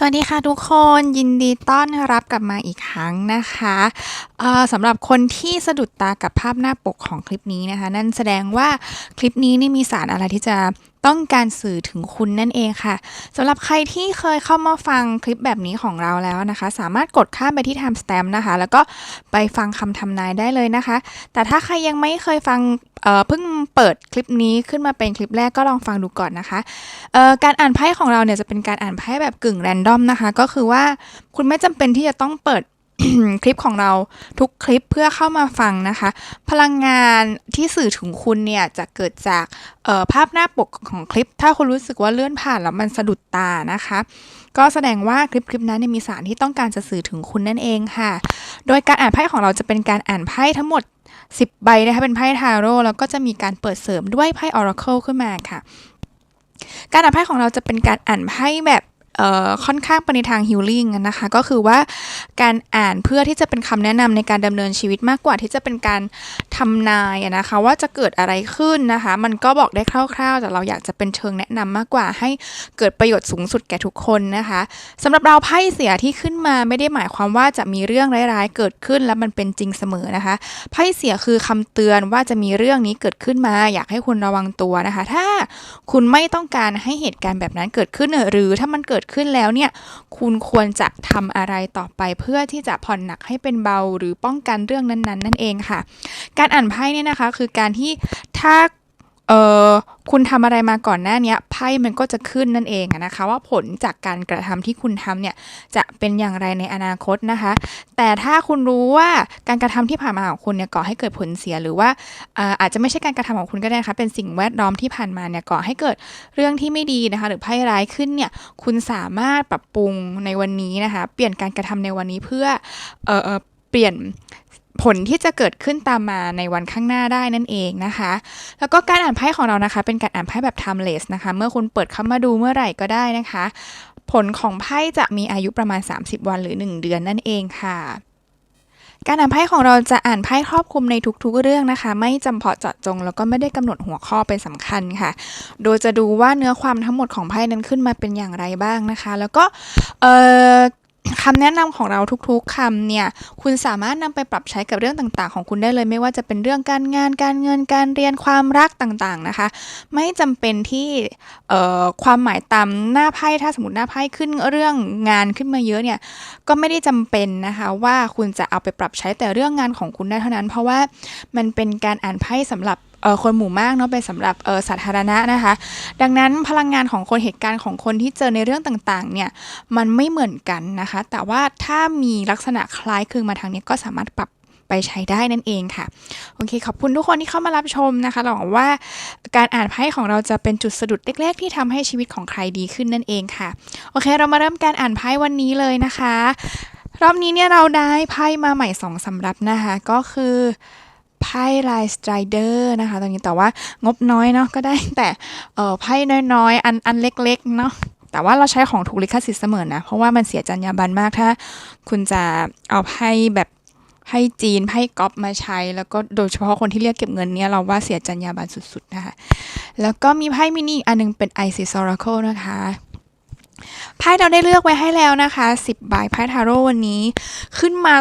สวัสดีค่ะทุกคนยินดีต้อนรับกลับมาอีกครั้งนะคะสำหรับคนที่สะดุดตากับภาพหน้าปกของคลิปนี้นะคะ นั่นแสดงว่าคลิปนี้นี่มีสารอะไรที่จะ ต้องการสื่อถึงคุณนั่นเองค่ะสำหรับใครที่เคยเข้ามาฟังคลิปแบบนี้ของเราแล้วนะคะ สามารถกดข้ามไปที่ timestamp นะคะ แล้วก็ไปฟังคำทำนายได้เลยนะคะ แต่ถ้าใครยังไม่เคยฟังเอ่อเพิ่งเปิดคลิปนี้ขึ้นมาเป็นคลิปแรกก็ลองฟังดูก่อนนะคะเอ่อการอ่านไพ่ของเราเนี่ยจะเป็นการอ่านไพ่แบบกึ่งแรนดอมนะคะ ก็คือว่าคุณไม่จำเป็นที่จะต้องเปิด คลิปของเราทุกคลิปเพื่อเข้ามาฟังนะคะ พลังงานที่สื่อถึงคุณเนี่ยจะเกิดจากภาพหน้าปกของคลิป ถ้าคุณรู้สึกว่าเลื่อนผ่านแล้วมันสะดุดตานะคะ ก็แสดงว่าคลิปคลิปนั้นมีสารที่ต้องการจะสื่อถึงคุณนั่นเองค่ะ โดยการอ่านไพ่ของเราจะเป็นการอ่านไพ่ทั้งหมด 10 ใบนะคะเป็นไพ่ทาโร่แล้วก็จะมีการเปิดเสริมด้วยไพ่ออราเคิลขึ้นมาค่ะ การอ่านไพ่ของเราจะเป็นการอ่านไพ่แบบ ค่อนข้างไปในทางฮิลลิ่งนะคะ ก็คือว่าการอ่านเพื่อที่จะเป็นคำแนะนำในการดำเนินชีวิตมากกว่าที่จะเป็นการทำนายนะคะ ว่าจะเกิดอะไรขึ้นนะคะ มันก็บอกได้คร่าวๆ แต่เราอยากจะเป็นเชิงแนะนำมากกว่า ให้เกิดประโยชน์สูงสุดแก่ทุกคนนะคะสำหรับเราไพ่เสียที่ขึ้นมาไม่ได้หมายความว่าจะมีเรื่องร้ายๆ เกิดขึ้นแล้วมันเป็นจริงเสมอนะคะไพ่เสียคือคำเตือนว่าจะมีเรื่องนี้เกิดขึ้นมา อยากให้คุณระวังตัวนะคะ ถ้าคุณไม่ต้องการให้เหตุการณ์แบบนั้นเกิดขึ้นหรือถ้ามันเกิดขึ้นแล้วเนี่ย คุณควรจะทำอะไรต่อไปเพื่อที่จะผ่อนหนักให้เป็นเบาหรือป้องกันเรื่องนั้นๆ นั่นเองค่ะ การอ่านไพ่เนี่ยนะคะ คือการที่ถ้า เออคุณทำอะไรมาก่อนหน้าเนี้ยไพ่มันก็จะขึ้นนั่นเองนะคะว่าผลจากการกระทำที่คุณทำเนี่ยจะเป็นอย่างไรในอนาคตนะคะ แต่ถ้าคุณรู้ว่าการกระทำที่ผ่านมาของคุณเนี่ยก่อให้เกิดผลเสียหรือว่าอาจจะไม่ใช่การกระทำของคุณก็ได้นะคะเป็นสิ่งแวดล้อมที่ผ่านมาเนี่ยก่อให้เกิดเรื่องที่ไม่ดีนะคะ หรือไพ่ร้ายขึ้นเนี่ยคุณสามารถปรับปรุงในวันนี้นะคะ เปลี่ยนการกระทำในวันนี้เพื่อเออเปลี่ยน ผลที่จะเกิดขึ้นตามมาในวันข้างหน้าได้นั่นเองนะคะ แล้วก็การอ่านไพ่ของเรานะคะ เป็นการอ่านไพ่แบบ timeless นะคะ เมื่อคุณเปิดเข้ามาดูเมื่อไหร่ก็ได้นะคะ ผลของไพ่จะมีอายุประมาณ 30 วันหรือ 1 เดือนนั่นเองค่ะการอ่านไพ่ของเราจะอ่านไพ่ครอบคลุมในทุกๆเรื่องนะคะ ไม่จำเพาะเจาะจง แล้วก็ไม่ได้กำหนดหัวข้อเป็นสำคัญค่ะ โดยจะดูว่าเนื้อความทั้งหมดของไพ่นั้นขึ้นมาเป็นอย่างไรบ้างนะคะ แล้วก็ คำแนะนำของเราทุกๆคำเนี่ย คุณสามารถนำไปปรับใช้กับเรื่องต่างๆ ของคุณได้เลย ไม่ว่าจะเป็นเรื่องการงาน การเงิน การเรียน ความรักต่างๆนะคะ ไม่จำเป็นที่เอ่อความหมายตามหน้าไพ่ ถ้าสมมติหน้าไพ่ขึ้นเรื่องงานขึ้นมาเยอะเนี่ย ก็ไม่ได้จำเป็นนะคะว่าคุณจะเอาไปปรับใช้แต่เรื่องงานของคุณได้เท่านั้น เพราะว่ามันเป็นการอ่านไพ่สำหรับ คนหมู่มากเนาะเป็นสำหรับสาธารณะนะคะ ดังนั้นพลังงานของคนเหตุการณ์ของคนที่เจอในเรื่องต่างๆเนี่ยมันไม่เหมือนกันนะคะ แต่ว่าถ้ามีลักษณะคล้ายคลึงมาทางนี้ก็สามารถปรับไปใช้ได้นั่นเองค่ะ โอเค ขอบคุณทุกคนที่เข้ามารับชมนะคะหวังว่าการอ่านไพ่ของเราจะเป็นจุดสะดุดเล็ก ๆ ที่ทำให้ชีวิตของใครดีขึ้นนั่นเองค่ะ โอเค เรามาเริ่มการอ่านไพ่วันนี้เลยนะคะ รอบนี้เนี่ยเราได้ไพ่มาใหม่สองสำรับนะคะ ก็คือ ไพ่ลายสไตรเดอร์นะคะตรงนี้แต่ว่างบน้อยเนาะก็ได้แต่เออไพ่น้อยๆ อันอันเล็กๆเนาะแต่ว่าเราใช้ของถูกลิขสิทธิ์เสมอนะ เพราะว่ามันเสียจรรยาบรรณมากถ้า คุณจะเอาไพ่แบบไพ่จีนไพ่ก๊อปมาใช้ แล้วก็โดยเฉพาะคนที่เรียกเก็บเงินเนี่ยเราว่าเสียจรรยาบรรณสุดๆนะคะแล้วก็มีไพ่มินิอีกอันหนึงเป็น Isis Oracle นะคะ ไพ่เราได้เลือกไว้ให้แล้วนะคะ 10 ใบไพ่ทาโร่วันนี้ ขึ้นมา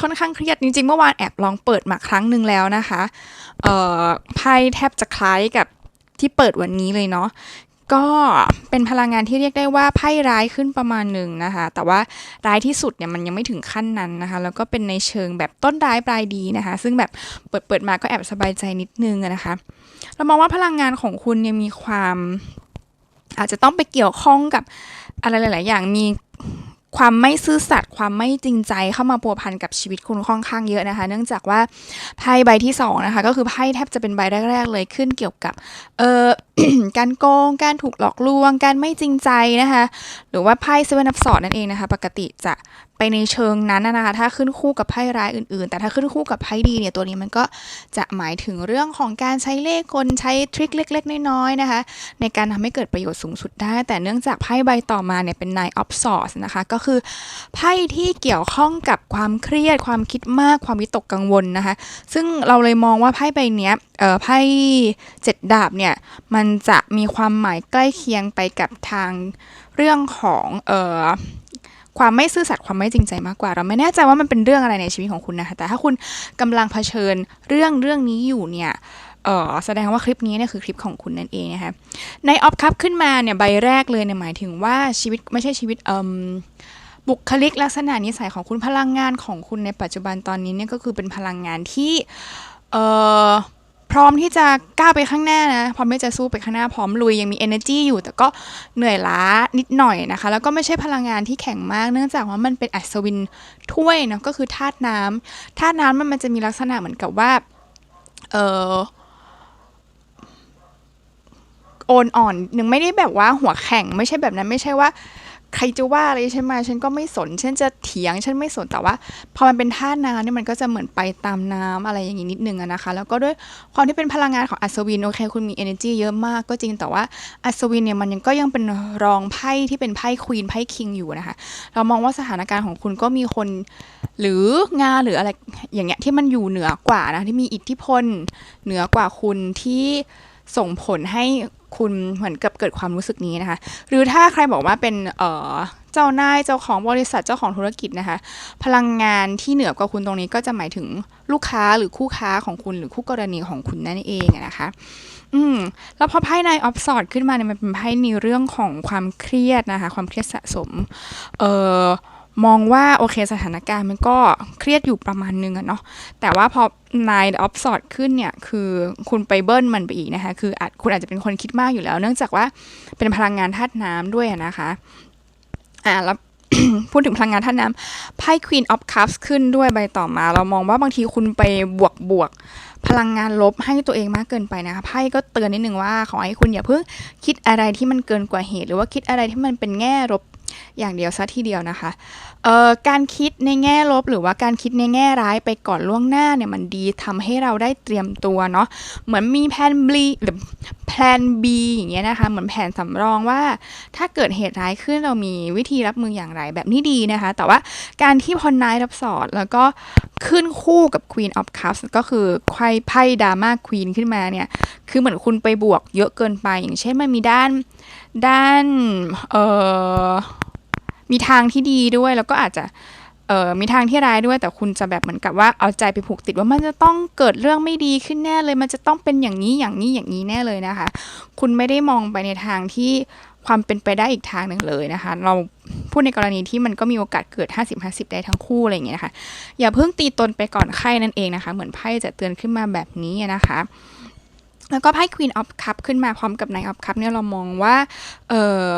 ค่อนข้างเครียดจริงๆ เมื่อวานแอบลองเปิดมาครั้งหนึ่งแล้วนะคะ เอ่อ ไพ่แทบจะคล้ายกับที่เปิดวันนี้เลยเนาะ ก็เป็นพลังงานที่เรียกได้ว่าไพ่ร้ายขึ้นประมาณหนึ่งนะคะ แต่ว่าร้ายที่สุดเนี่ยมันยังไม่ถึงขั้นนั้นนะคะ แล้วก็เป็นในเชิงแบบต้นร้ายปลายดีนะคะ ซึ่งแบบเปิดเปิดมาก็แอบสบายใจนิดนึงนะคะ เรามองว่าพลังงานของคุณเนี่ยมีความอาจจะต้องไปเกี่ยวข้องกับ อะไรหลาย ๆ อย่างมีความไม่ซื่อสัตย์ความไม่จริงใจเข้ามาพัวพันกับชีวิตคุณค่อนข้างเยอะนะคะ เนื่องจากว่าไพ่ใบที่สองนะคะก็คือไพ่แทบจะเป็นใบแรก ๆ เลยขึ้นเกี่ยวกับเอ่อการโกง การถูกหลอกลวง การไม่จริงใจนะคะ หรือว่าไพ่เซเว่นอัพสอดนั่นเองนะคะ ปกติจะไปในเชิงนั้นนะคะ ถ้าขึ้นคู่กับไพ่ร้ายอื่นๆ แต่ถ้าขึ้นคู่กับไพ่ดีเนี่ย ตัวนี้มันก็จะหมายถึงเรื่องของการใช้เลขกล ใช้ทริคเล็ก ๆ น้อยๆ นะคะ ในการทำให้เกิดประโยชน์สูงสุดได้ แต่เนื่องจากไพ่ใบต่อมาเนี่ยเป็น Nine of Swords นะคะ ก็คือไพ่ที่เกี่ยวข้องกับความเครียด ความคิดมากความวิตกกังวลนะคะ ซึ่งเราเลยมองว่าไพ่ใบเนี้ยเออไพ่เจ็ดดาบเนี่ยมันจะมีความหมายใกล้เคียงไปกับทางเรื่องของเออความไม่ซื่อสัตย์ความไม่จริงใจมากกว่า เราไม่แน่ใจว่ามันเป็นเรื่องอะไรในชีวิตของคุณนะคะแต่ถ้าคุณกำลังเผชิญเรื่องเรื่องนี้อยู่เนี่ยเออแสดงว่าคลิปนี้เนี่ยคือคลิปของคุณนั่นเองนะคะในออฟคัพขึ้นมาเนี่ยใบแรกเลยเนี่ยหมายถึงว่าชีวิตไม่ใช่ชีวิตเอ่ม บุคลิกลักษณะนิสัยของคุณพลังงานของคุณในปัจจุบันตอนนี้เนี่ยก็คือเป็นพลังงานที่เอ่อพร้อมที่จะก้าวไปข้างหน้านะ พร้อมที่จะสู้ไปข้างหน้า พร้อมลุย ยังมี energy อยู่ แต่ก็เหนื่อยล้านิดหน่อยนะคะ แล้วก็ไม่ใช่พลังงานที่แข็งมาก เนื่องจากว่ามันเป็นอัศวินถ้วยเนาะ ก็คือธาตุน้ำธาตุน้ำมันมันจะมีลักษณะเหมือนกับว่า เออโอนอ่อนหนึ่งไม่ได้แบบว่าหัวแข็ง ไม่ใช่แบบนั้น ไม่ใช่ว่า ใครจะว่าอะไรใช่ไหมฉันก็ไม่สนฉันจะเถียงฉันไม่สนแต่ว่า พอมันเป็นท่าน้ำเนี่ยมันก็จะเหมือนไปตามน้ำอะไรอย่างนี้นิดนึงนะคะ แล้วก็ด้วยความที่เป็นพลังงานของอัศวินโอเค คุณมี energy เยอะมากก็จริงแต่ว่าอัศวินเนี่ยมันยังก็ยังเป็นรองไพ่ที่เป็นไพ่ควีนไพ่คิงอยู่นะคะ เรามองว่าสถานการณ์ของคุณก็มีคนหรืองานหรืออะไรอย่างเงี้ยที่มันอยู่เหนือกว่านะที่มีอิทธิพลเหนือกว่าคุณที่ส่งผลให้ คุณเหมือนกับเกิดความรู้สึกนี้นะคะ หรือถ้าใครบอกว่าเป็นเออเจ้านายเจ้าของบริษัทเจ้าของธุรกิจนะคะ พลังงานที่เหนือกว่าคุณตรงนี้ก็จะหมายถึงลูกค้าหรือคู่ค้าของคุณหรือคู่กรณีของคุณนั่นเองนะคะ อืมแล้วพอไพ่ในออฟสอดขึ้นมาเนี่ยมันเป็นไพ่ในเรื่องของความเครียดนะคะ ความเครียดสะสม เอ่อ มองว่าโอเคสถานการณ์มันก็เครียดอยู่ประมาณนึงอะเนาะแต่ว่าพอนายออฟสอดขึ้นเนี่ยคือคุณไปเบิ้ลมันไปอีกนะคะคืออาจคุณอาจจะเป็นคนคิดมากอยู่แล้ว เนื่องจากว่าเป็นพลังงานธาตุน้ำด้วยนะคะอ่าแล้วพูดถึงพลังงานธาตุน้ำไพ่ Queen of Cups ขึ้นด้วยใบต่อมา เรามองว่าบางทีคุณไปบวกบวกพลังงานลบให้ตัวเองมากเกินไปนะคะไพ่ก็เตือนนิดนึงว่าขอให้คุณอย่าเพิ่งคิดอะไรที่มันเกินกว่าเหตุ หรือว่าคิดอะไรที่มันเป็นแง่ลบ อย่างเดียวซะทีเดียวนะคะเอ่อการคิดในแง่ลบหรือว่าการคิดในแง่ร้ายไปก่อนล่วงหน้าเนี่ยมันดีทำให้เราได้เตรียมตัวเนาะเหมือนมีแผน B หรือแผน B อย่างเงี้ยนะคะเหมือนแผนสำรองว่า ถ้าเกิดเหตุร้ายขึ้นเรามีวิธีรับมืออย่างไรแบบนี้ดีนะคะ แต่ว่าการที่พอนายรับสอดแล้วก็ขึ้นคู่กับ Queen of Cups ก็คือไพ่ไพ่ดราม่าควีนขึ้นมาเนี่ย คือเหมือนคุณไปบวกเยอะเกินไป อย่างเช่นมันมีด้าน ด้านเอ่อมีทางที่ดีด้วยแล้วก็อาจจะเอ่อมีทางที่ร้ายด้วยแต่คุณจะแบบเหมือนกับว่าเอาใจไปผูกติดว่ามันจะต้องเกิดเรื่องไม่ดีขึ้นแน่เลย มันจะต้องเป็นอย่างนี้อย่างนี้อย่างนี้แน่เลยนะคะ คุณไม่ได้มองไปในทางที่ความเป็นไปได้อีกทางหนึ่งเลยนะคะ เราพูดในกรณีที่มันก็มีโอกาสเกิด 50-50 ได้ทั้งคู่อะไรอย่างเงี้ยนะคะ อย่าเพิ่งตีตนไปก่อนไข้นั่นเองนะคะ เหมือนไพ่จะเตือนขึ้นมาแบบนี้นะคะ แล้วก็ไพ่ Queen of Cup ขึ้นมาพร้อมกับ Knight of Cup เนี่ยเรามองว่า เออ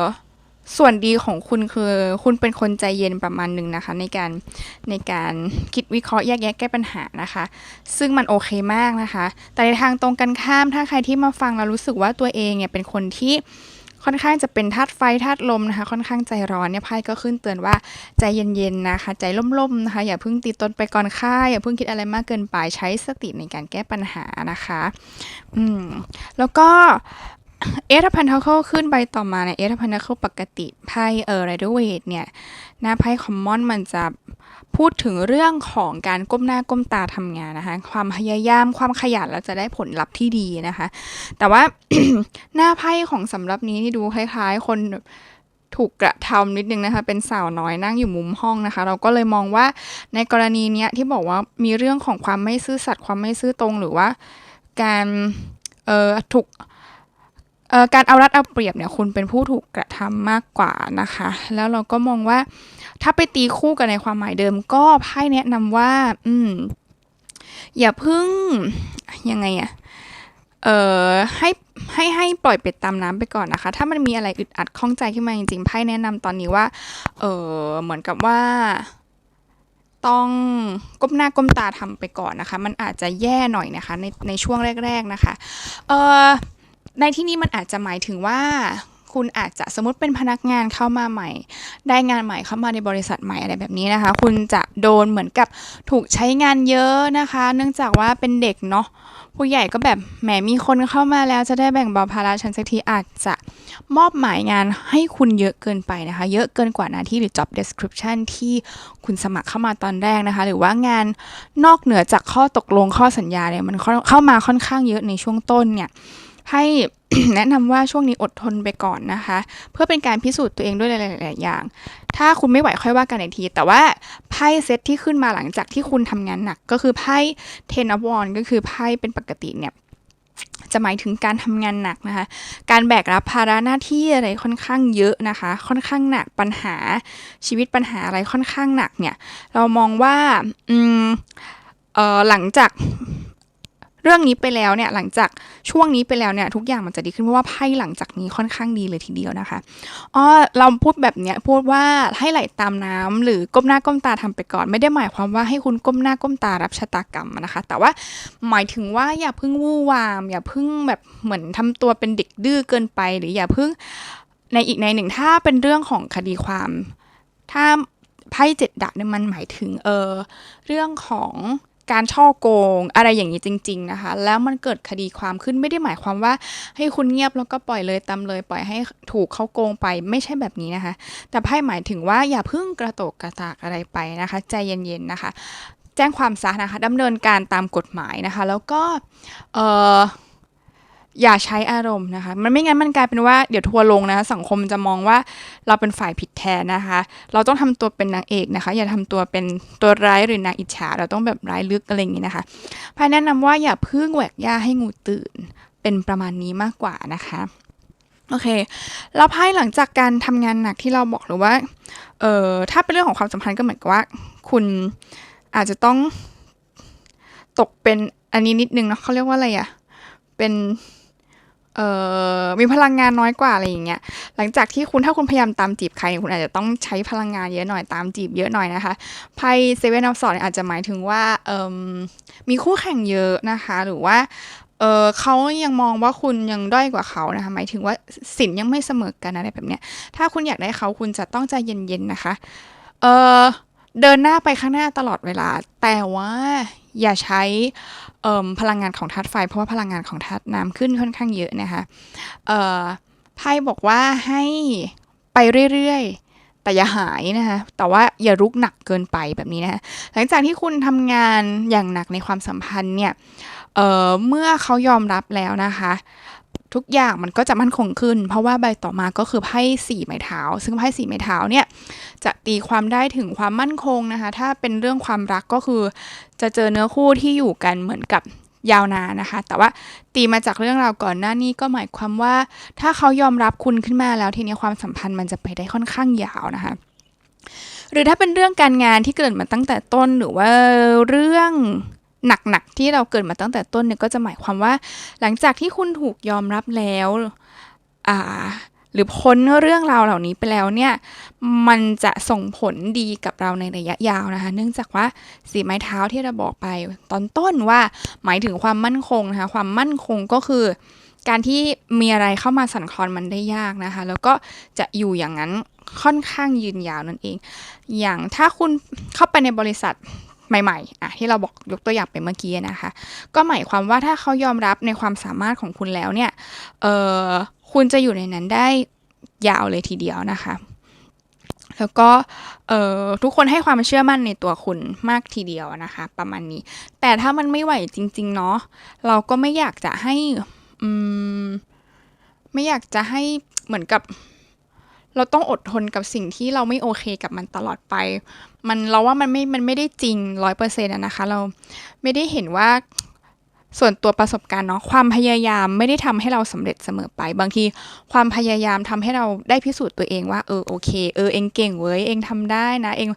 ส่วนดีของคุณคือคุณเป็นคนใจเย็นประมาณหนึ่งนะคะ ในการในการคิดวิเคราะห์แยกแยะแก้ปัญหานะคะ ซึ่งมันโอเคมากนะคะ แต่ในทางตรงกันข้ามถ้าใครที่มาฟังแล้วรู้สึกว่าตัวเองเนี่ยเป็นคนที่ ค่อนข้างจะเป็นธาตุไฟธาตุลมนะคะ ค่อนข้างใจร้อนเนี่ยไพ่ก็ขึ้นเตือนว่าใจเย็นๆนะคะ ใจล่มๆนะคะ อย่าเพิ่งตีตนไปก่อนค่ายอย่าเพิ่งคิดอะไรมากเกินไปใช้สติในการแก้ปัญหานะคะ อืมแล้วก็ เอทพันทัคเคิลขึ้นใบต่อมาเนี่ยเอทพันทัคเคิลปกติไพ่เออไรเดอร์เวทเนี่ยหน้าไพ่คอมมอนมันจะพูดถึงเรื่องของการก้มหน้าก้มตาทำงานนะคะ ความพยายามความขยันแล้วจะได้ผลลัพธ์ที่ดีนะคะ แต่ว่าหน้าไพ่ของสำรับนี้นี่ดูคล้ายๆ คนถูกกระทำนิดนึงนะคะ เป็นสาวน้อยนั่งอยู่มุมห้องนะคะ เราก็เลยมองว่าในกรณีเนี้ยที่บอกว่ามีเรื่องของความไม่ซื่อสัตย์ความไม่ซื่อตรงหรือว่า การเออถูก การเอารัดเอาเปรียบเนี่ยคุณเป็นผู้ถูกกระทำมากกว่านะคะ แล้วเราก็มองว่าถ้าไปตีคู่กันในความหมายเดิมก็ไพ่แนะนำว่า อืม อย่าเพึ่งยังไงอะเอ่อให้ให้ให้ปล่อยเป็ดตามน้ำไปก่อนนะคะ ถ้ามันมีอะไรอึดอัดข้องใจขึ้นมาจริงๆไพ่แนะนำตอนนี้ว่า เออเหมือนกับว่าต้องก้มหน้าก้มตาทำไปก่อนนะคะ มันอาจจะแย่หน่อยนะคะ ในในช่วงแรก ๆนะคะ เออ ในที่นี้มันอาจจะหมายถึงว่าคุณอาจจะสมมติเป็นพนักงานเข้ามาใหม่ ได้งานใหม่เข้ามาในบริษัทใหม่อะไรแบบนี้นะคะ คุณจะโดนเหมือนกับถูกใช้งานเยอะนะคะ เนื่องจากว่าเป็นเด็กเนาะผู้ใหญ่ก็แบบแหมมีคนเข้ามาแล้วจะได้แบ่งเบาภาระฉันสักทีอาจจะมอบหมายงานให้คุณเยอะเกินไปนะคะ เยอะเกินกว่าหน้าที่หรือ job description ที่คุณสมัครเข้ามาตอนแรกนะคะ หรือว่างานนอกเหนือจากข้อตกลงข้อสัญญาเนี่ยมันเข้าเข้ามาค่อนข้างเยอะในช่วงต้นเนี่ย ไพ่แนะนำว่าช่วงนี้อดทนไปก่อนนะคะ เพื่อเป็นการพิสูจน์ตัวเองด้วยหลาย ๆ อย่าง ถ้าคุณไม่ไหวค่อยว่ากันอีกที แต่ว่าไพ่เซตที่ขึ้นมาหลังจากที่คุณทำงานหนัก ก็คือไพ่ Ten of Wands ก็คือไพ่เป็นปกติเนี่ยจะหมายถึงการทำงานหนักนะคะ การแบกรับภาระหน้าที่อะไรค่อนข้างเยอะนะคะ ค่อนข้างหนักปัญหาชีวิตปัญหาอะไรค่อนข้างหนักเนี่ย เรามองว่า อืม เอ่อ หลังจาก เรื่องนี้ไปแล้วเนี่ยหลังจากช่วงนี้ไปแล้วเนี่ยทุกอย่างมันจะดีขึ้นเพราะว่าไพ่หลังจากนี้ค่อนข้างดีเลยทีเดียวนะคะอ๋อเราพูดแบบเนี้ยพูดว่าให้ไหลตามน้ำหรือก้มหน้าก้มตาทำไปก่อน ไม่ได้หมายความว่าให้คุณก้มหน้าก้มตารับชะตากรรมนะคะ แต่ว่าหมายถึงว่าอย่าเพิ่งวู่วาม อย่าเพิ่งแบบเหมือนทำตัวเป็นเด็กดื้อเกินไป หรืออย่าเพิ่งในอีกในหนึ่งถ้าเป็นเรื่องของคดีความ ถ้าไพ่เจ็ดดาบเนี่ยมันหมายถึงเออเรื่องของ การช่อโกงอะไรอย่างนี้จริง ๆ นะคะ แล้วมันเกิดคดีความขึ้นไม่ได้หมายความว่าให้คุณเงียบแล้วก็ปล่อยเลยตามเลย ปล่อยให้ถูกเขาโกงไปไม่ใช่แบบนี้นะคะ แต่ไพ่หมายถึงว่าอย่าเพิ่งกระโตกกระตากอะไรไปนะคะ ใจเย็นๆนะคะ แจ้งความซะนะคะดำเนินการตามกฎหมายนะคะ แล้วก็เออ อย่าใช้อารมณ์นะคะ มันไม่งั้นมันกลายเป็นว่าเดี๋ยวทัวร์ลงนะสังคมจะมองว่าเราเป็นฝ่ายผิดแทนนะคะ เราต้องทำตัวเป็นนางเอกนะคะ อย่าทำตัวเป็นตัวร้ายหรือนางอิจฉา เราต้องแบบร้ายลึกอะไรอย่างนี้นะคะพายแนะนำว่าอย่าพึ่งแหวกย่าให้งูตื่น เป็นประมาณนี้มากกว่านะคะโอเค แล้วไพ่หลังจากการทำงานหนักที่เราบอกหรือว่า เอ่อ ถ้าเป็นเรื่องของความสัมพันธ์ก็เหมือนกับว่า คุณอาจจะต้องตกเป็นอันนี้นิดนึงเนาะเขาเรียกว่าอะไรอะเป็น เอ่อมีพลังงานน้อยกว่าอะไรอย่างเงี้ยหลังจากที่คุณถ้าคุณพยายามตามจีบใครคุณอาจจะต้องใช้พลังงานเยอะหน่อยตามจีบเยอะหน่อยนะคะไพ่เซเว่นออฟสอดอาจจะหมายถึงว่าเอ่มมีคู่แข่งเยอะนะคะ หรือว่าเออเขายังมองว่าคุณยังด้อยกว่าเขานะคะหมายถึงว่าสินยังไม่เสมอกันอะไรแบบเนี้ยถ้าคุณอยากได้เขาคุณจะต้องใจเย็นๆนะคะเออเดินหน้าไปข้างหน้าตลอดเวลา แต่ว่า อย่าใช้เอ่มพลังงานของธาตุไฟ เพราะว่าพลังงานของธาตุน้ำขึ้นค่อนข้างเยอะนะคะไพ่บอกว่าให้ไปเรื่อยๆ แต่อย่าหายนะคะ แต่ว่าอย่ารุกหนักเกินไปแบบนี้นะคะหลังจากที่คุณทำงานอย่างหนักในความสัมพันธ์เนี่ยเเมื่อเขายอมรับแล้วนะคะ ทุกอย่างมันก็จะมั่นคงขึ้น เพราะว่าใบต่อมาก็คือไพ่สี่ไม้เท้า ซึ่งไพ่สี่ไม้เท้าเนี่ยจะตีความได้ถึงความมั่นคงนะคะ ถ้าเป็นเรื่องความรักก็คือ จะเจอเนื้อคู่ที่อยู่กันเหมือนกับยาวนานนะคะ แต่ว่าตีมาจากเรื่องราวก่อนหน้านี้ก็หมายความว่า ถ้าเขายอมรับคุณขึ้นมาแล้วทีนี้ความสัมพันธ์มันจะไปได้ค่อนข้างยาวนะคะหรือถ้าเป็นเรื่องการงานที่เกิดมาตั้งแต่ต้นหรือว่าเรื่อง หนักๆที่เราเกิดมาตั้งแต่ต้นเนี่ยก็จะหมายความว่า หลังจากที่คุณถูกยอมรับแล้วอ่าหรือพ้นเรื่องราวเหล่านี้ไปแล้วเนี่ย มันจะส่งผลดีกับเราในระยะยาวนะคะ เนื่องจากว่าสีไม้เท้าที่เราบอกไปตอนต้นว่าหมายถึงความมั่นคงนะคะ ความมั่นคงก็คือ การที่มีอะไรเข้ามาสั่นคลอนมันได้ยากนะคะ แล้วก็จะอยู่อย่างนั้นค่อนข้างยืนยาวนั่นเอง อย่างถ้าคุณเข้าไปในบริษัท ใหม่ๆอะที่เราบอกยกตัวอย่างไปเมื่อกี้นะคะ ก็หมายความว่าถ้าเขายอมรับในความสามารถของคุณแล้วเนี่ยเออคุณจะอยู่ในนั้นได้ยาวเลยทีเดียวนะคะ แล้วก็เออทุกคนให้ความเชื่อมั่นในตัวคุณมากทีเดียวนะคะ ประมาณนี้ แต่ถ้ามันไม่ไหวจริง ๆ เนาะเราก็ไม่อยากจะให้อืมไม่อยากจะให้เหมือนกับ เราต้องอดทนกับสิ่งที่เราไม่โอเคกับมันตลอดไป มันเราว่ามันไม่ มันไม่ได้จริงร้อยเปอร์เซ็นต์นะคะ เราไม่ได้เห็นว่า ส่วนตัวประสบการณ์เนาะความพยายามไม่ได้ทำให้เราสำเร็จเสมอไป บางทีความพยายามทำให้เราได้พิสูจน์ตัวเองว่าเออโอเคเออเองเก่งเว้ยเองทำได้นะ เอง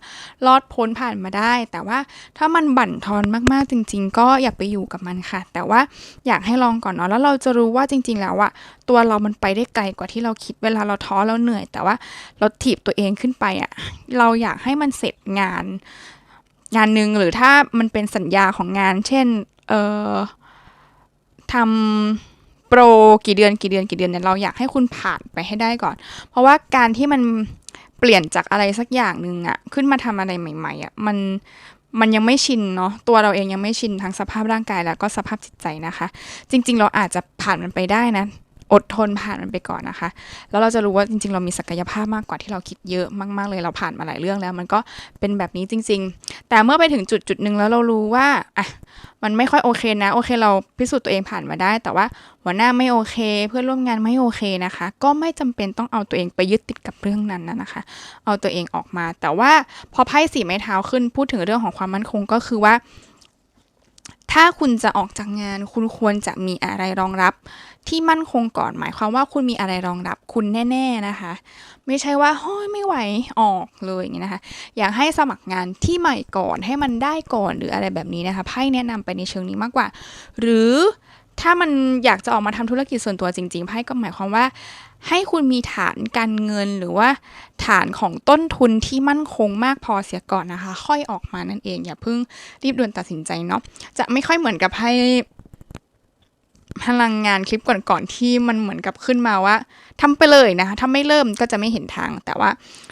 รอดพ้นผ่านมาได้ แต่ว่าถ้ามันบั่นทอนมากๆจริง ๆ ก็อย่าไปอยู่กับมันค่ะ แต่ว่าอยากให้ลองก่อนเนาะแล้วเราจะรู้ว่าจริง ๆ แล้วอะตัวเรามันไปได้ไกลกว่าที่เราคิดเวลาเราท้อเราเหนื่อย แต่ว่าเราถีบตัวเองขึ้นไปอะเราอยากให้มันเสร็จงาน งานหนึ่งหรือถ้ามันเป็นสัญญาของงาน เช่นเออ ทำโปรกี่เดือนกี่เดือนกี่เดือนเนี่ยเราอยากให้คุณผ่านไปให้ได้ก่อน เพราะว่าการที่มันเปลี่ยนจากอะไรสักอย่างหนึ่งอะขึ้นมาทำอะไรใหม่ๆอะมันมันยังไม่ชินเนาะตัวเราเองยังไม่ชินทั้งสภาพร่างกายแล้วก็สภาพจิตใจนะคะ จริง ๆ เราอาจจะผ่านมันไปได้นะ อดทนผ่านมันไปก่อนนะคะ แล้วเราจะรู้ว่าจริง ๆ เรามีศักยภาพมากกว่าที่เราคิดเยอะมาก ๆ เลยเราผ่านมาหลายเรื่องแล้ว มันก็เป็นแบบนี้จริง ๆ แต่เมื่อไปถึงจุดจุดหนึ่งแล้วเรารู้ว่าอะมันไม่ค่อยโอเคนะ โอเคเราพิสูจน์ตัวเองผ่านมาได้ แต่ว่าหัวหน้าไม่โอเค เพื่อนร่วมงานไม่โอเคนะคะ ก็ไม่จำเป็นต้องเอาตัวเองไปยึดติดกับเรื่องนั้นนะคะ เอาตัวเองออกมา แต่ว่าพอไพ่สีไม้เท้าขึ้นพูดถึงเรื่องของความมั่นคงก็คือว่า ถ้าคุณจะออกจากงานคุณควรจะมีอะไรรองรับ ที่มั่นคงก่อนหมายความว่าคุณมีอะไรรองรับคุณแน่ ๆนะคะ ไม่ใช่ว่าโอ้ยไม่ไหวออกเลยอย่างนี้นะคะ อยากให้สมัครงานที่ใหม่ก่อนให้มันได้ก่อนหรืออะไรแบบนี้นะคะไพ่แนะนำไปในเชิงนี้มากกว่า หรือ ถ้ามันอยากจะออกมาทำธุรกิจส่วนตัวจริงๆไพ่ก็หมายความว่า ให้คุณมีฐานการเงินหรือว่า ฐานของต้นทุนที่มั่นคงมากพอเสียก่อนนะคะ ค่อยออกมานั่นเองอย่าเพิ่งรีบด่วนตัดสินใจเนาะจะไม่ค่อยเหมือนกับให้ พลังงานคลิปก่อนๆที่มันเหมือนกับขึ้นมาว่าทำไปเลยนะถ้าไม่เริ่มก็จะไม่เห็นทาง แต่ว่า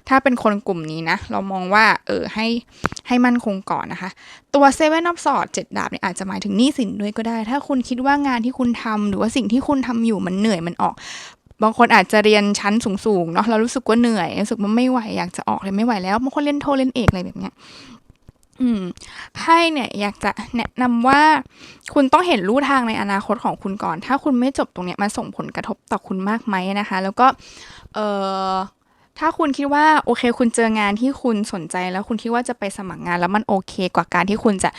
ถ้าเป็นคนกลุ่มนี้นะ เรามองว่าเออให้ให้มั่นคงก่อนนะคะ ตัวเซเว่นออฟสอดเจ็ดดาบเนี่ยอาจจะหมายถึงหนี้สินด้วยก็ได้ ถ้าคุณคิดว่างานที่คุณทำหรือว่าสิ่งที่คุณทำอยู่มันเหนื่อยมันออกบางคนอาจจะเรียนชั้นสูงๆเนาะเรารู้สึกว่าเหนื่อยรู้สึกว่าไม่ไหวอยากจะออกเลยไม่ไหวแล้วบางคนเรียนโทเรียนเอกอะไรแบบเนี้ย อืมไพ่เนี่ยอยากจะแนะนำว่าคุณต้องเห็นลู่ทางในอนาคตของคุณก่อน ถ้าคุณไม่จบตรงเนี้ยมันส่งผลกระทบต่อคุณมากไหมนะคะ แล้วก็เออถ้าคุณคิดว่าโอเค คุณเจองานที่คุณสนใจแล้วคุณคิดว่าจะไปสมัครงานแล้วมันโอเค กว่าการที่คุณจะ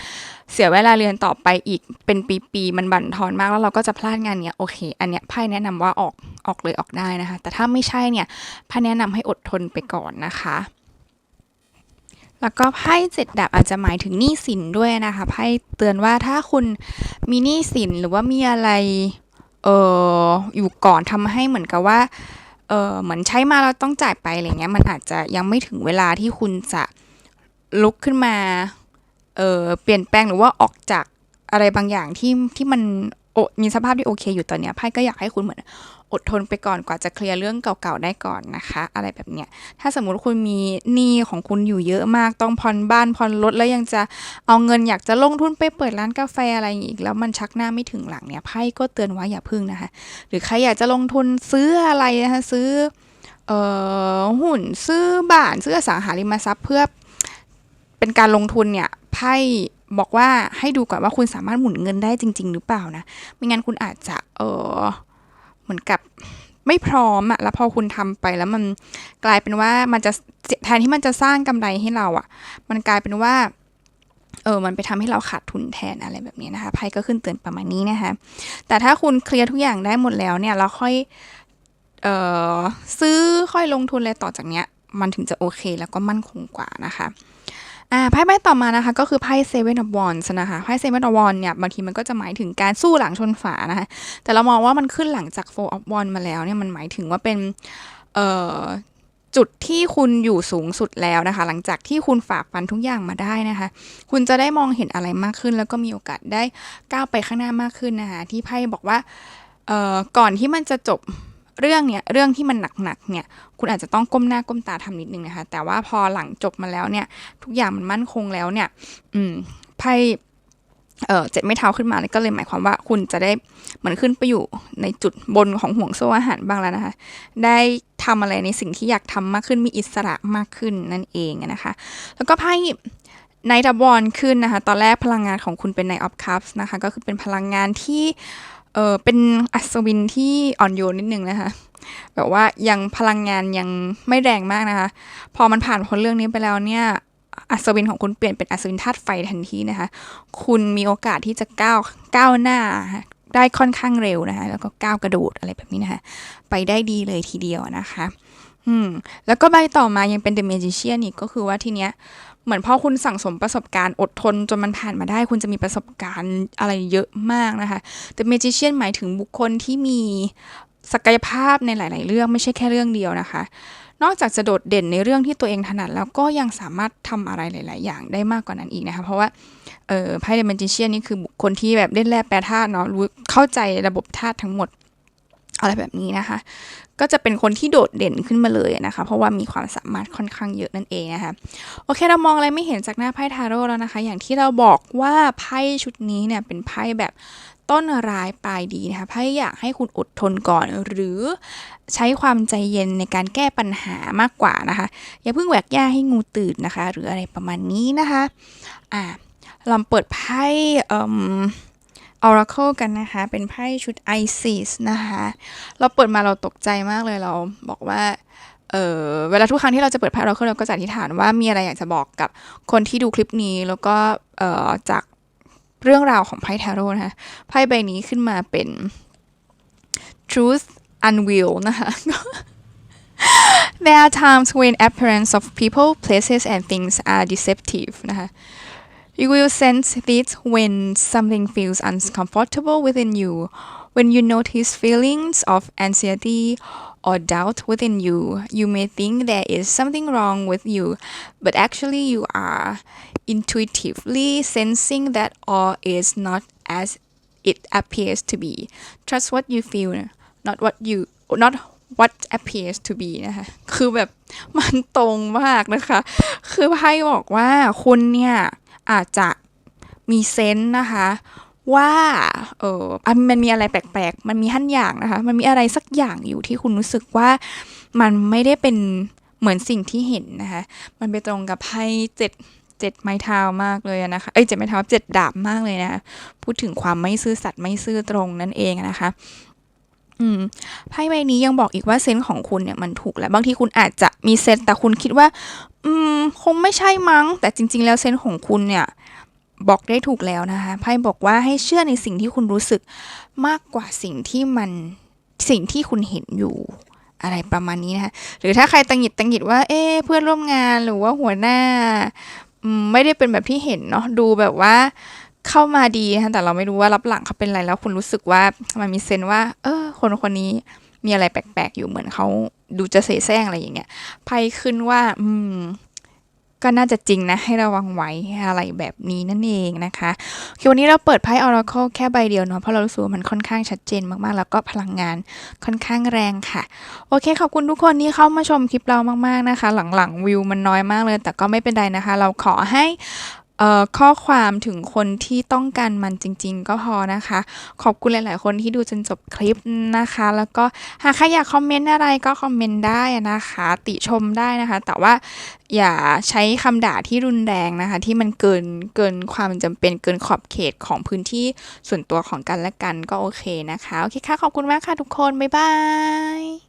เสียเวลาเรียนต่อไปอีกเป็นปีๆมันบั่นทอนมากแล้วเราก็จะพลาดงานเนี้ยโอเค อันเนี้ยไพ่แนะนำว่าออกออกเลยออกได้นะคะ แต่ถ้าไม่ใช่เนี่ยไพ่แนะนำให้อดทนไปก่อนนะคะ แล้วก็ไพ่เจ็ดดาบอาจจะหมายถึงหนี้สินด้วยนะคะไพ่เตือนว่าถ้าคุณมีหนี้สินหรือว่ามีอะไรเอออยู่ก่อนทำให้เหมือนกับว่าเออเหมือนใช้มาแล้วต้องจ่ายไปอะไรเงี้ยมันอาจจะยังไม่ถึงเวลาที่คุณจะลุกขึ้นมาเออเปลี่ยนแปลงหรือว่าออกจากอะไรบางอย่างที่ที่มัน มีสภาพที่โอเคอยู่ตอนเนี้ยไพ่ก็อยากให้คุณเหมือนอดทนไปก่อนกว่าจะเคลียร์เรื่องเก่าๆได้ก่อนนะคะ อะไรแบบเนี้ยถ้าสมมุติคุณมีหนี้ของคุณอยู่เยอะมาก ต้องผ่อนบ้านผ่อนรถแล้วยังจะเอาเงินอยากจะลงทุนไปเปิดร้านกาแฟอะไรอีก แล้วมันชักหน้าไม่ถึงหลังเนี่ยไพ่ก็เตือนว่าอย่าพึ่งนะคะ หรือใครอยากจะลงทุนซื้ออะไรนะคะซื้อเอ่อหุ้นซื้อบ้านซื้ออสังหาริมทรัพย์เพื่อเป็นการลงทุนเนี่ยไพ่ บอกว่าให้ดูก่อนว่าคุณสามารถหมุนเงินได้จริง ๆ หรือเปล่านะ ไม่งั้นคุณอาจจะเออเหมือนกับไม่พร้อมอะแล้วพอคุณทำไปแล้วมันกลายเป็นว่ามันจะแทนที่มันจะสร้างกำไรให้เราอะมันกลายเป็นว่าเออ มันไปทำให้เราขาดทุนแทนอะไรแบบนี้นะคะไพ่ก็ขึ้นเตือนประมาณนี้นะคะ แต่ถ้าคุณเคลียร์ทุกอย่างได้หมดแล้วเนี่ย เราค่อย เออซื้อค่อยลงทุนอะไรต่อจากเนี้ย มันถึงจะโอเคแล้วก็มั่นคงกว่านะคะ อ่าไพ่ใบต่อมานะคะก็คือไพ่เซเว่นอ f วอนส์นะคะไพ่เซเว่นอ f วอนเนี่ยบางทีมันก็จะหมายถึงการสู้หลังชนฝานะคะแต่เรามองว่ามันขึ้นหลังจากโฟร์อ f วอนมาแล้วเนี่ยมันหมายถึงว่าเป็นเอ่อจุดที่คุณอยู่สูงสุดแล้วนะคะ หลังจากที่คุณฝ่าฟันทุกอย่างมาได้นะคะ คุณจะได้มองเห็นอะไรมากขึ้น แล้วก็มีโอกาสได้ก้าวไปข้างหน้า มากขึ้นนะคะที่ไพ่บอกว่าเอ่อก่อนที่มันจะจบ เรื่องเนี่ยเรื่องที่มันหนักๆเนี่ยคุณอาจจะต้องก้มหน้าก้มตาทำนิดนึงนะคะ แต่ว่าพอหลังจบมาแล้วเนี่ย ทุกอย่างมันมั่นคงแล้วเนี่ย อืมไพ่เอ่อเจ็ดไม่เท้าขึ้นมาก็เลยหมายความว่าคุณจะได้เหมือนขึ้นไปอยู่ในจุดบนของห่วงโซ่อาหารบ้างแล้วนะคะ ได้ทำอะไรในสิ่งที่อยากทำมากขึ้นมีอิสระมากขึ้นนั่นเองนะคะ แล้วก็ไพ่ไนท์ดับบอลขึ้นนะคะ ตอนแรกพลังงานของคุณเป็นไนท์ออฟคัพส์นะคะ ก็คือเป็นพลังงานที่ เออเป็นอัศวินที่อ่อนโยนนิดนึงนะคะ แบบว่ายังพลังงานยังไม่แรงมากนะคะ พอมันผ่านพ้นเรื่องนี้ไปแล้วเนี่ยอัศวินของคุณเปลี่ยนเป็นอัศวินธาตุไฟทันทีนะคะ คุณมีโอกาสที่จะก้าวก้าวหน้าได้ค่อนข้างเร็วนะคะ แล้วก็ก้าวกระโดดอะไรแบบนี้นะคะ ไปได้ดีเลยทีเดียวนะคะ อืม แล้วก็ใบต่อมายังเป็น The Magician อีกก็คือว่าทีเนี้ยเหมือนพอคุณสั่งสมประสบการณ์อดทนจนมันผ่านมาได้ คุณจะมีประสบการณ์อะไรเยอะมากนะคะ The Magician หมายถึงบุคคลที่มีศักยภาพในหลาย ๆ เรื่องไม่ใช่แค่เรื่องเดียวนะคะ นอกจากจะโดดเด่นในเรื่องที่ตัวเองถนัดแล้วก็ยังสามารถทำอะไรหลาย ๆ อย่างได้มากกว่านั้นอีกนะคะ เพราะว่าเออไพ่เดมจิเชียนนี่คือบุคคลที่แบบเล่นแร่แปรธาตุเนาะรู้เข้าใจระบบธาตุทั้งหมดอะไรแบบนี้นะคะ ก็จะเป็นคนที่โดดเด่นขึ้นมาเลยนะคะ เพราะว่ามีความสามารถค่อนข้างเยอะนั่นเองนะคะโอเคเรามองอะไรไม่เห็นจากหน้าไพ่ทาโร่แล้วนะคะ อย่างที่เราบอกว่าไพ่ชุดนี้เนี่ยเป็นไพ่แบบต้นร้ายปลายดีนะคะไพ่อยากให้คุณอดทนก่อน หรือใช้ความใจเย็นในการแก้ปัญหามากกว่านะคะ อย่าเพิ่งแหวกหญ้าให้งูตื่นนะคะ หรืออะไรประมาณนี้นะคะอ่าลองเปิดไพ่เอ่อ Oracle กันนะคะ เป็นไพ่ชุด Isis นะคะ เราเปิดมาเราตกใจมากเลยเราบอกว่า เออเวลาทุกครั้งที่เราจะเปิดไพ่ Oracle เราก็จะอธิษฐานว่ามีอะไรอยากจะบอกกับคนที่ดูคลิปนี้ แล้วก็ เอ่อจากเรื่องราวของไพ่ Tarot นะคะ ไพ่ใบนี้ขึ้นมาเป็น Truth Unveiled นะคะ There are times when appearance of people, places and things are deceptive นะคะ You will sense this when something feels uncomfortable within you, when you notice feelings of anxiety or doubt within you. You may think there is something wrong with you, but actually you are intuitively sensing that all is not as it appears to be. Trust what you feel, not what you not what appears to be นะคะ คือแบบมันตรงมากนะคะ คือไพ่บอกว่าคุณเนี่ย อาจจะมีเซนส์นะคะว่าเออมันมีอะไรแปลกๆ มันมีหั่นอย่างนะคะ มันมีอะไรสักอย่างอยู่ที่คุณรู้สึกว่ามันไม่ได้เป็นเหมือนสิ่งที่เห็นนะคะ มันไปตรงกับไพ่เจ็ดเจ็ดไม้เท้ามากเลยนะคะ เอ้ยเจ็ดไม้เท้าเจ็ดดาบมากเลยนะ พูดถึงความไม่ซื่อสัตย์ไม่ซื่อตรงนั่นเองนะคะ อืมไพ่ใบนี้ยังบอกอีกว่าเซนส์ของคุณเนี่ยมันถูกแล้วบางทีคุณอาจจะมีเซนส์แต่คุณคิดว่า อืม คงไม่ใช่มั้ง แต่จริง ๆ แล้วเซนส์ของคุณเนี่ย บอกได้ถูกแล้วนะคะไพ่บอกว่าให้เชื่อในสิ่งที่คุณรู้สึกมากกว่าสิ่งที่มันสิ่งที่คุณเห็นอยู่อะไรประมาณนี้นะคะหรือถ้าใครตังหิดตังหิดว่า เอ๊ะเพื่อนร่วมงานหรือว่าหัวหน้าอืมไม่ได้เป็นแบบที่เห็นเนาะดูแบบว่า เข้ามาดีนะคะแต่เราไม่รู้ว่ารับหลังเขาเป็นอะไรแล้วคุณรู้สึกว่ามันมีเซนว่า เออ คนคนนี้มีอะไรแปลกๆ อยู่เหมือนเขาดูจะเสแสร้งอะไรอย่างเงี้ยไพ่ขึ้นว่า อืม ก็น่าจะจริงนะ ให้ระวังไว้อะไรแบบนี้นั่นเองนะคะโอเควันนี้เราเปิดไพ่ Oracle แค่ใบเดียวเนาะเพราะเรารู้สึกว่ามันค่อนข้างชัดเจนมากๆ แล้วก็พลังงานค่อนข้างแรงค่ะ โอเค ขอบคุณทุกคนที่เข้ามาชมคลิปเรามากๆนะคะ หลังๆวิวมันน้อยมากเลย แต่ก็ไม่เป็นไรนะคะ เราขอให้ ข้อความถึงคนที่ต้องการมันจริง ๆ ก็พอนะคะ ขอบคุณหลาย ๆ คนที่ดูจนจบคลิปนะคะ แล้วก็หากใครอยากคอมเมนต์อะไรก็คอมเมนต์ได้นะคะ ติชมได้นะคะ แต่ว่าอย่าใช้คำด่าที่รุนแรงนะคะ ที่มันเกินเกินความจำเป็นเกินขอบเขตของพื้นที่ส่วนตัวของกันและกันก็โอเคนะคะ โอเคค่ะ ขอบคุณมากค่ะทุกคน บ๊ายบาย